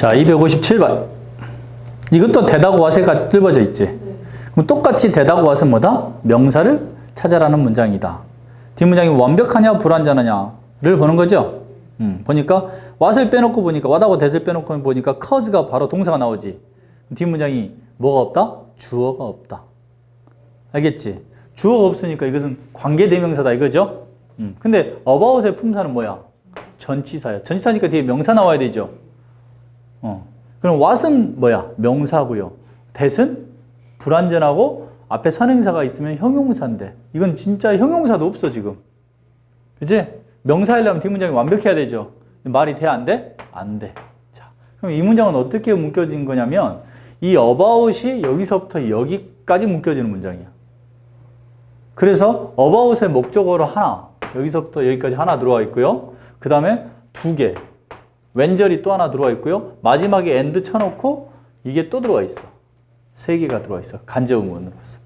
자, 257번. 이것도 대다고 와세가 뜰어져 있지. 그럼 똑같이 대다고 와서 뭐다? 명사를 찾아라는 문장이다. 뒷문장이 완벽하냐 불완전하냐를 보는 거죠. 음, 보니까 왓을 빼놓고 보니까 왓하고 that을 빼놓고 보니까 cause가 바로 동사가 나오지. 뒷문장이 뭐가 없다? 주어가 없다. 알겠지? 주어가 없으니까 이것은 관계대명사다 이거죠? 음, 근데 about의 품사는 뭐야? 전치사야. 전치사니까 뒤에 명사 나와야 되죠. 어. 그럼 what은 뭐야? 명사고요. that은 불완전하고 앞에 선행사가 있으면 형용사인데 이건 진짜 형용사도 없어 지금. 그지? 명사하려면 뒷문장이 완벽해야 되죠. 말이 돼? 안 돼? 안 돼. 자, 그럼 이 문장은 어떻게 묶여진 거냐면 이 about이 여기서부터 여기까지 묶여지는 문장이야. 그래서 about의 목적어로 하나, 여기서부터 여기까지 하나 들어와 있고요. 그 다음에 두 개, 왼절이 또 하나 들어와 있고요. 마지막에 and 쳐놓고 이게 또 들어와 있어. 세 개가 들어와 있어. 간접문으로서.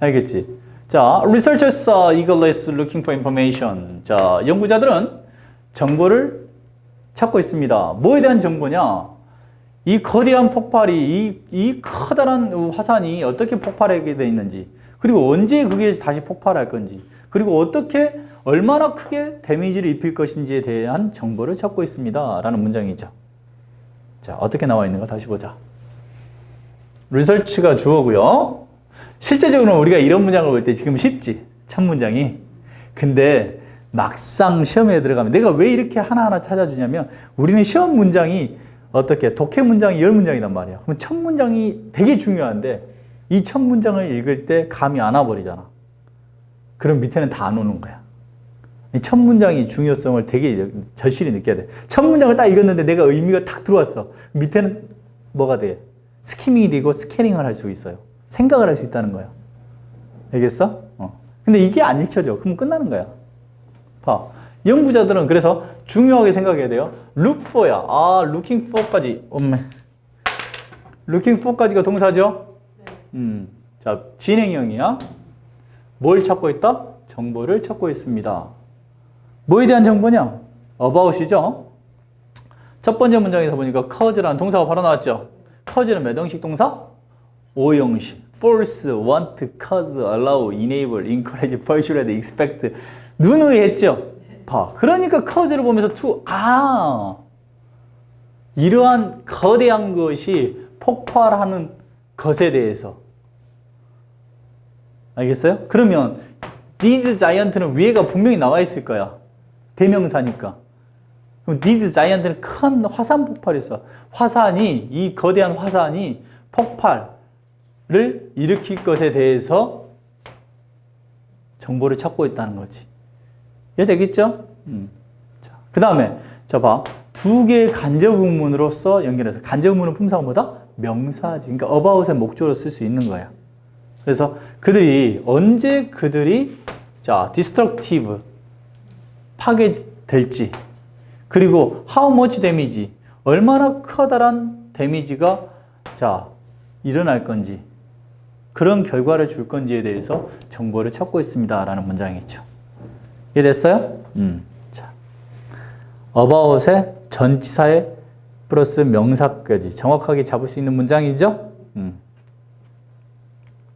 알겠지? 자, researchers are eagerly looking for information. 자, 연구자들은 정보를 찾고 있습니다. 뭐에 대한 정보냐? 이 거대한 폭발이, 이, 이 커다란 화산이 어떻게 폭발하게 돼 있는지, 그리고 언제 그게 다시 폭발할 건지, 그리고 어떻게, 얼마나 크게 데미지를 입힐 것인지에 대한 정보를 찾고 있습니다. 라는 문장이죠. 자, 어떻게 나와 있는가 다시 보자. 리서치가 주어고요. 실제적으로 우리가 이런 문장을 볼 때 지금 쉽지. 첫 문장이. 근데 막상 시험에 들어가면 내가 왜 이렇게 하나하나 찾아주냐면 우리는 시험 문장이 어떻게 독해 문장이 열 문장이란 말이야. 그럼 첫 문장이 되게 중요한데 이 첫 문장을 읽을 때 감이 안 와버리잖아. 그럼 밑에는 다 안 오는 거야. 이첫 문장이 중요성을 되게 절실히 느껴야 돼. 첫 문장을 딱 읽었는데 내가 의미가 딱 들어왔어. 밑에는 뭐가 돼? 스키밍이 되고 스캐닝을 할 수 있어요. 생각을 할 수 있다는 거야. 알겠어? 어. 근데 이게 안 읽혀져. 그럼 끝나는 거야. 봐. 연구자들은 그래서 중요하게 생각해야 돼요. look for야. 아, looking for까지. 엄매. looking for까지가 동사죠? 음. 자, 진행형이야. 뭘 찾고 있다? 정보를 찾고 있습니다. 뭐에 대한 정보냐? about이죠. 첫 번째 문장에서 보니까 cause라는 동사가 바로 나왔죠. cause는 몇 형식 동사? 5형식. force, want, cause, allow, enable, encourage, persuade, expect. 누누이 했죠? 봐. 그러니까 cause를 보면서 to, 아, 이러한 거대한 것이 폭발하는 것에 대해서. 알겠어요? 그러면 these giant는 위에가 분명히 나와 있을 거야. 대명사니까. 그럼 these giant는 큰 화산 폭발이었어. 화산이, 이 거대한 화산이 폭발을 일으킬 것에 대해서 정보를 찾고 있다는 거지. 이해 되겠죠? 음. 자, 그 다음에, 자, 봐. 두 개의 간접의문으로서 연결해서, 간접의문은 품사가 뭐다? 명사지. 그러니까 about의 목조로 쓸 수 있는 거야. 그래서 그들이, 언제 그들이, 자, destructive, 파괴될지, 그리고 how much damage, 얼마나 커다란 데미지가, 자, 일어날 건지, 그런 결과를 줄 건지에 대해서 정보를 찾고 있습니다. 라는 문장이죠. 이해됐어요? 음. 자. about의 전치사의 플러스 명사까지 정확하게 잡을 수 있는 문장이죠? 음.